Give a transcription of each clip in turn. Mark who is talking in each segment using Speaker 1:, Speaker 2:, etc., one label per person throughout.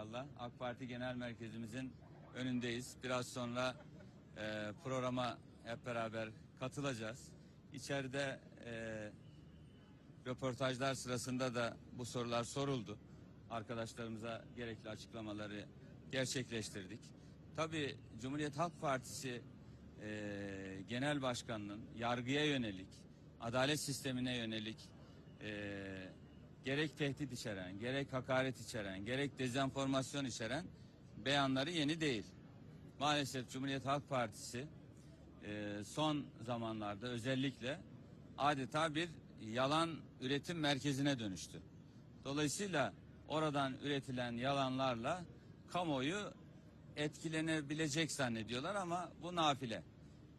Speaker 1: inşallah. AK Parti Genel Merkezimizin önündeyiz. Biraz sonra e, programa hep beraber katılacağız. İçeride e, röportajlar sırasında da bu sorular soruldu. Arkadaşlarımıza gerekli açıklamaları gerçekleştirdik. Tabii Cumhuriyet Halk Partisi e, Genel Başkanı'nın yargıya yönelik, adalet sistemine yönelik e, gerek tehdit içeren, gerek hakaret içeren, gerek dezenformasyon içeren beyanları yeni değil. Maalesef Cumhuriyet Halk Partisi e, son zamanlarda özellikle adeta bir yalan üretim merkezine dönüştü. Dolayısıyla oradan üretilen yalanlarla kamuoyu etkilenebilecek zannediyorlar ama bu nafile.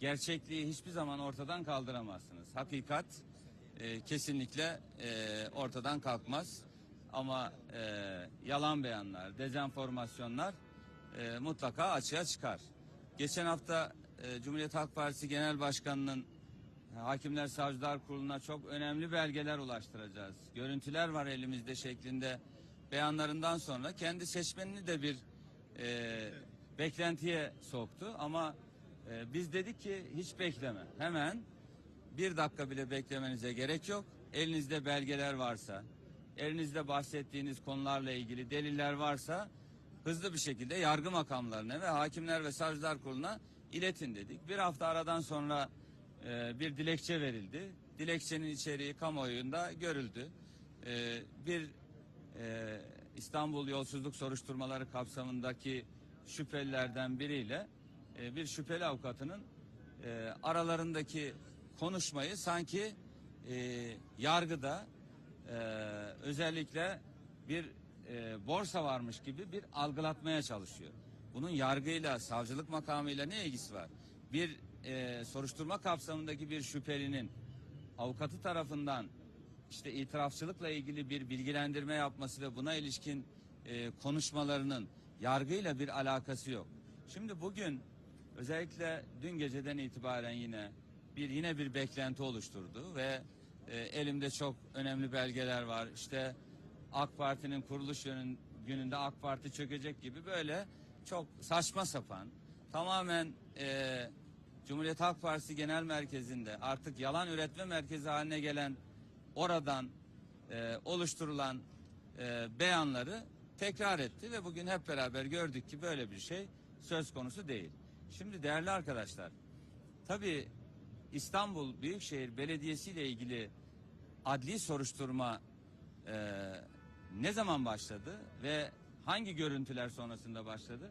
Speaker 1: Gerçekliği hiçbir zaman ortadan kaldıramazsınız. Hakikat e, kesinlikle e, ortadan kalkmaz. Ama e, yalan beyanlar, dezenformasyonlar e, mutlaka açığa çıkar. Geçen hafta e, Cumhuriyet Halk Partisi Genel Başkanı'nın Hakimler Savcılar Kurulu'na çok önemli belgeler ulaştıracağız. Görüntüler var elimizde şeklinde beyanlarından sonra kendi seçmenini de bir e, beklentiye soktu. Ama e, biz dedik ki hiç bekleme. Hemen bir dakika bile beklemenize gerek yok. Elinizde belgeler varsa, elinizde bahsettiğiniz konularla ilgili deliller varsa hızlı bir şekilde yargı makamlarına ve hakimler ve savcılar kuruluna iletin dedik. Bir hafta aradan sonra e, bir dilekçe verildi. Dilekçenin içeriği kamuoyunda görüldü. E, bir e, İstanbul yolsuzluk soruşturmaları kapsamındaki şüphelilerden biriyle e, bir şüpheli avukatının e, aralarındaki konuşmayı sanki e, yargıda e, özellikle bir e, borsa varmış gibi bir algılatmaya çalışıyor. Bunun yargıyla, savcılık makamıyla ne ilgisi var? Bir e, soruşturma kapsamındaki bir şüphelinin avukatı tarafından işte itirafçılıkla ilgili bir bilgilendirme yapması ve buna ilişkin e, konuşmalarının yargıyla bir alakası yok. Şimdi bugün özellikle dün geceden itibaren yine bir yine bir beklenti oluşturdu ve e, elimde çok önemli belgeler var. İşte AK Parti'nin kuruluş gününde AK Parti çökecek gibi böyle çok saçma sapan tamamen e, Cumhuriyet Halk Partisi Genel Merkezi'nde artık yalan üretme merkezi haline gelen oradan e, oluşturulan e, beyanları tekrar etti ve bugün hep beraber gördük ki böyle bir şey söz konusu değil. Şimdi değerli arkadaşlar, tabii İstanbul Büyükşehir Belediyesi ile ilgili adli soruşturma e, ne zaman başladı ve hangi görüntüler sonrasında başladı?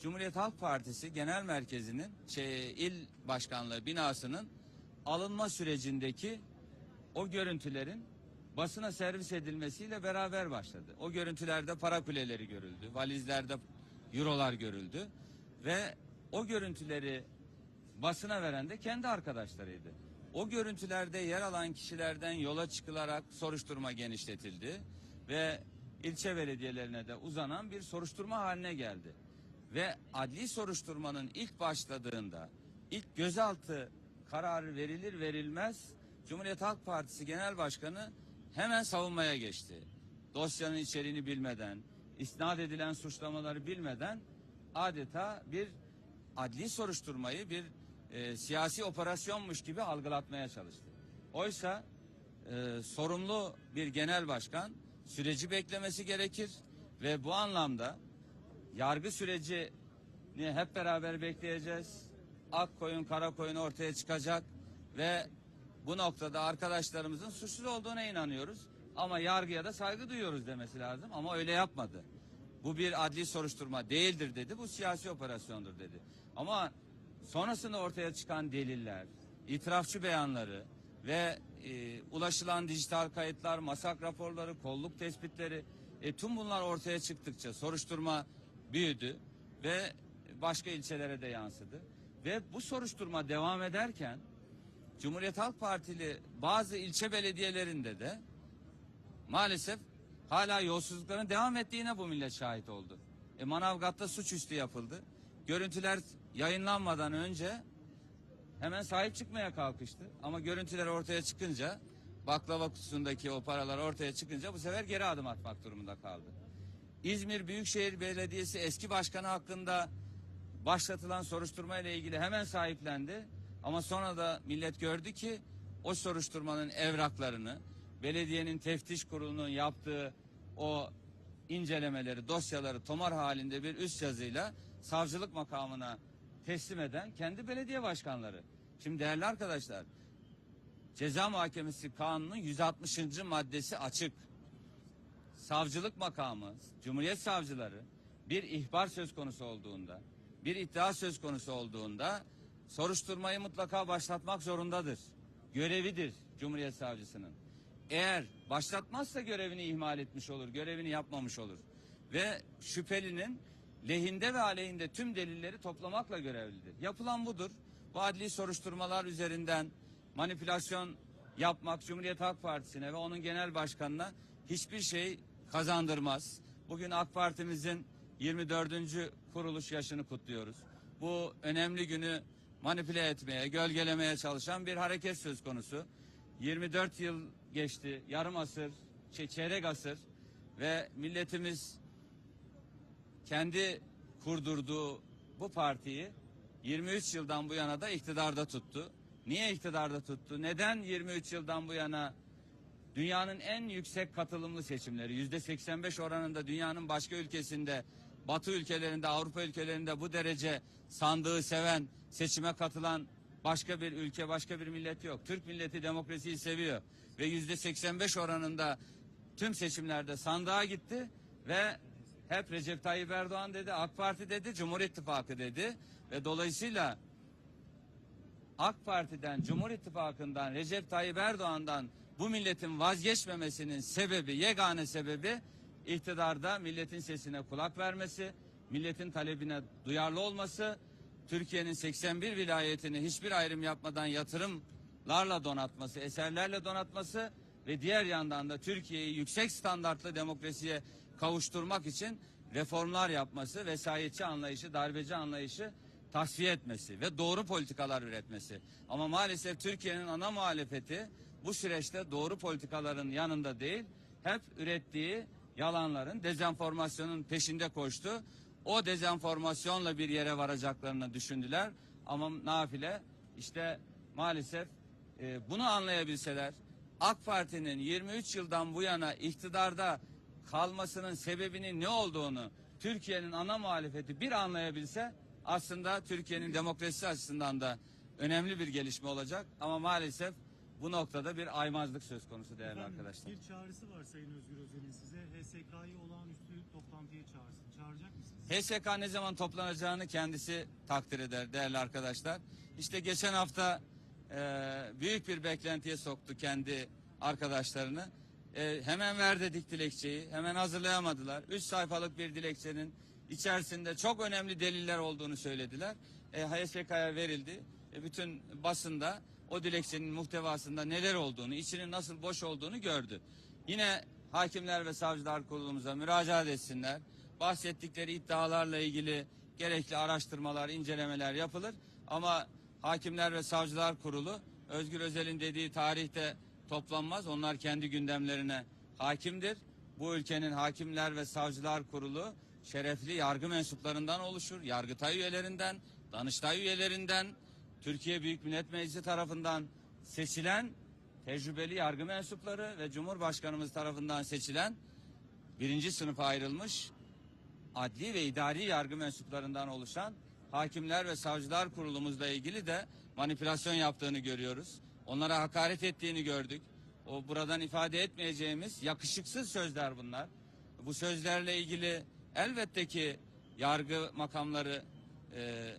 Speaker 1: Cumhuriyet Halk Partisi Genel Merkezi'nin şey, il başkanlığı binasının alınma sürecindeki o görüntülerin basına servis edilmesiyle beraber başladı. O görüntülerde para kuleleri görüldü, valizlerde eurolar görüldü ve o görüntüleri basına veren de kendi arkadaşlarıydı. O görüntülerde yer alan kişilerden yola çıkılarak soruşturma genişletildi ve ilçe belediyelerine de uzanan bir soruşturma haline geldi. Ve adli soruşturmanın ilk başladığında ilk gözaltı kararı verilir verilmez Cumhuriyet Halk Partisi Genel Başkanı hemen savunmaya geçti. Dosyanın içeriğini bilmeden, isnat edilen suçlamaları bilmeden adeta bir adli soruşturmayı bir e, siyasi operasyonmuş gibi algılatmaya çalıştı. Oysa e, sorumlu bir genel başkan süreci beklemesi gerekir ve bu anlamda yargı sürecini hep beraber bekleyeceğiz. Ak koyun kara koyun ortaya çıkacak ve bu noktada arkadaşlarımızın suçsuz olduğuna inanıyoruz. Ama yargıya da saygı duyuyoruz demesi lazım ama öyle yapmadı. Bu bir adli soruşturma değildir dedi. Bu siyasi operasyondur dedi. Ama sonrasında ortaya çıkan deliller, itirafçı beyanları ve e, ulaşılan dijital kayıtlar, masak raporları, kolluk tespitleri e, tüm bunlar ortaya çıktıkça soruşturma büyüdü ve başka ilçelere de yansıdı. Ve bu soruşturma devam ederken Cumhuriyet Halk Partili bazı ilçe belediyelerinde de maalesef hala yolsuzlukların devam ettiğine bu millet şahit oldu. E, Manavgat'ta suçüstü yapıldı. Görüntüler yayınlanmadan önce hemen sahip çıkmaya kalkıştı. Ama görüntüler ortaya çıkınca baklava kutusundaki o paralar ortaya çıkınca bu sefer geri adım atmak durumunda kaldı. İzmir Büyükşehir Belediyesi eski başkanı hakkında başlatılan soruşturma ile ilgili hemen sahiplendi. Ama sonra da millet gördü ki o soruşturmanın evraklarını, belediyenin teftiş kurulunun yaptığı o incelemeleri, dosyaları tomar halinde bir üst yazıyla savcılık makamına teslim eden kendi belediye başkanları. Şimdi değerli arkadaşlar, Ceza Muhakemesi Kanunu'nun 160. maddesi açık. Savcılık makamı, Cumhuriyet savcıları bir ihbar söz konusu olduğunda, bir iddia söz konusu olduğunda soruşturmayı mutlaka başlatmak zorundadır. Görevidir Cumhuriyet savcısının. Eğer başlatmazsa görevini ihmal etmiş olur, görevini yapmamış olur. Ve şüphelinin lehinde ve aleyhinde tüm delilleri toplamakla görevlidir. Yapılan budur. Bu adli soruşturmalar üzerinden manipülasyon yapmak Cumhuriyet Halk Partisi'ne ve onun genel başkanına hiçbir şey kazandırmaz. Bugün AK Parti'mizin 24. kuruluş yaşını kutluyoruz. Bu önemli günü manipüle etmeye, gölgelemeye çalışan bir hareket söz konusu. 24 yıl geçti, yarım asır, çeyrek asır ve milletimiz kendi kurdurduğu bu partiyi 23 yıldan bu yana da iktidarda tuttu. Niye iktidarda tuttu? Neden 23 yıldan bu yana dünyanın en yüksek katılımlı seçimleri yüzde 85 oranında dünyanın başka ülkesinde Batı ülkelerinde Avrupa ülkelerinde bu derece sandığı seven seçime katılan başka bir ülke başka bir millet yok. Türk milleti demokrasiyi seviyor ve yüzde 85 oranında tüm seçimlerde sandığa gitti ve hep Recep Tayyip Erdoğan dedi, AK Parti dedi, Cumhur İttifakı dedi. Ve dolayısıyla AK Parti'den, Cumhur İttifakı'ndan, Recep Tayyip Erdoğan'dan bu milletin vazgeçmemesinin sebebi, yegane sebebi iktidarda milletin sesine kulak vermesi, milletin talebine duyarlı olması, Türkiye'nin 81 vilayetini hiçbir ayrım yapmadan yatırımlarla donatması, eserlerle donatması ve diğer yandan da Türkiye'yi yüksek standartlı demokrasiye kavuşturmak için reformlar yapması, vesayetçi anlayışı, darbeci anlayışı tasfiye etmesi ve doğru politikalar üretmesi. Ama maalesef Türkiye'nin ana muhalefeti bu süreçte doğru politikaların yanında değil, hep ürettiği yalanların, dezenformasyonun peşinde koştu. O dezenformasyonla bir yere varacaklarını düşündüler. Ama nafile işte maalesef e, bunu anlayabilseler AK Parti'nin 23 yıldan bu yana iktidarda kalmasının sebebinin ne olduğunu Türkiye'nin ana muhalefeti bir anlayabilse aslında Türkiye'nin demokrasi açısından da önemli bir gelişme olacak. Ama maalesef bu noktada bir aymazlık söz konusu değerli
Speaker 2: Efendim,
Speaker 1: arkadaşlar.
Speaker 2: Bir çağrısı var Sayın Özgür Özel'in size. HSK'yı olağanüstü toplantıya çağırsın. Çağıracak mısınız?
Speaker 1: HSK ne zaman toplanacağını kendisi takdir eder değerli arkadaşlar. İşte geçen hafta e, büyük bir beklentiye soktu kendi arkadaşlarını. E, hemen ver dedik dilekçeyi. Hemen hazırlayamadılar. Üç sayfalık bir dilekçenin içerisinde çok önemli deliller olduğunu söylediler. E, HSK'ya verildi. E, bütün basında o dilekçenin muhtevasında neler olduğunu, içinin nasıl boş olduğunu gördü. Yine Hakimler ve Savcılar Kurulumuza müracaat etsinler. Bahsettikleri iddialarla ilgili gerekli araştırmalar, incelemeler yapılır. Ama Hakimler ve Savcılar Kurulu Özgür Özel'in dediği tarihte toplanmaz. Onlar kendi gündemlerine hakimdir. Bu ülkenin Hakimler ve Savcılar Kurulu şerefli yargı mensuplarından oluşur. Yargıtay üyelerinden, Danıştay üyelerinden, Türkiye Büyük Millet Meclisi tarafından seçilen tecrübeli yargı mensupları ve Cumhurbaşkanımız tarafından seçilen birinci sınıfa ayrılmış adli ve idari yargı mensuplarından oluşan hakimler ve savcılar kurulumuzla ilgili de manipülasyon yaptığını görüyoruz. Onlara hakaret ettiğini gördük. O buradan ifade etmeyeceğimiz yakışıksız sözler bunlar. Bu sözlerle ilgili elbette ki yargı makamları e,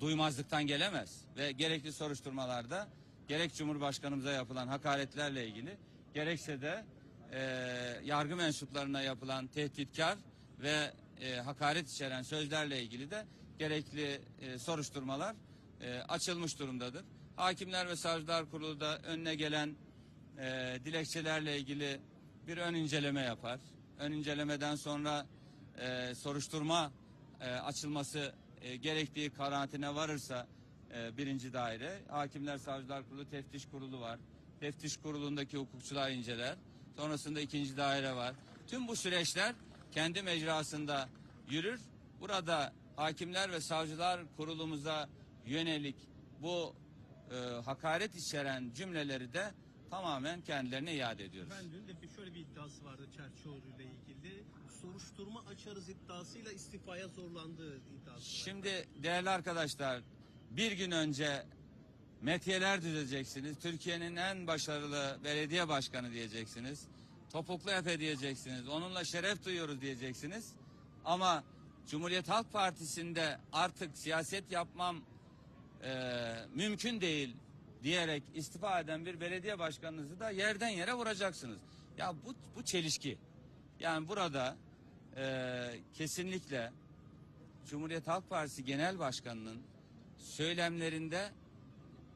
Speaker 1: duymazlıktan gelemez ve gerekli soruşturmalarda gerek Cumhurbaşkanımıza yapılan hakaretlerle ilgili gerekse de e, yargı mensuplarına yapılan tehditkar ve e, hakaret içeren sözlerle ilgili de gerekli e, soruşturmalar e, açılmış durumdadır. Hakimler ve Savcılar Kurulu da önüne gelen e, dilekçelerle ilgili bir ön inceleme yapar. Ön incelemeden sonra e, soruşturma e, açılması e, gerektiği kanaatine varırsa e, birinci daire, Hakimler Savcılar Kurulu Teftiş Kurulu var. Teftiş Kurulu'ndaki hukukçular inceler. Sonrasında ikinci daire var. Tüm bu süreçler kendi mecrasında yürür. Burada hakimler ve savcılar kurulumuza yönelik bu e, hakaret içeren cümleleri de tamamen kendilerine iade ediyoruz.
Speaker 3: Ben dün de bir- şöyle bir iddiası vardı Çerçioğlu ile ilgili. Soruşturma açarız iddiasıyla istifaya zorlandığı iddiası.
Speaker 1: Şimdi değerli arkadaşlar bir gün önce metiyeler düzeceksiniz. Türkiye'nin en başarılı belediye başkanı diyeceksiniz. Topuklu Efe diyeceksiniz. Onunla şeref duyuyoruz diyeceksiniz. Ama Cumhuriyet Halk Partisi'nde artık siyaset yapmam eee, mümkün değil diyerek istifa eden bir belediye başkanınızı da yerden yere vuracaksınız. Ya bu, bu çelişki. Yani burada eee, kesinlikle Cumhuriyet Halk Partisi Genel Başkanı'nın söylemlerinde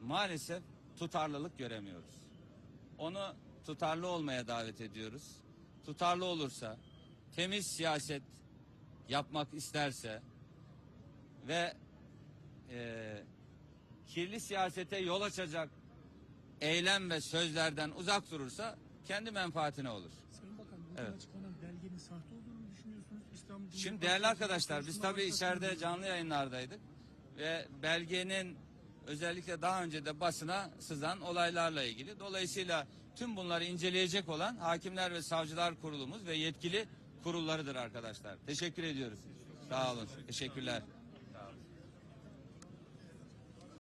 Speaker 1: maalesef tutarlılık göremiyoruz. Onu tutarlı olmaya davet ediyoruz. Tutarlı olursa, temiz siyaset yapmak isterse ve eee, kirli siyasete yol açacak eylem ve sözlerden uzak durursa kendi menfaatine olur.
Speaker 4: Sayın Bakan, bugün
Speaker 1: Evet.
Speaker 4: açıklanan belgenin sahte olduğunu düşünüyorsunuz. İstanbul
Speaker 1: Şimdi değerli arkadaşlar biz tabii içeride canlı yayınlardaydık ve belgenin özellikle daha önce de basına sızan olaylarla ilgili. Dolayısıyla tüm bunları inceleyecek olan Hakimler ve Savcılar Kurulumuz ve yetkili kurullarıdır arkadaşlar. Teşekkür ediyoruz. Sağ olun. Teşekkürler.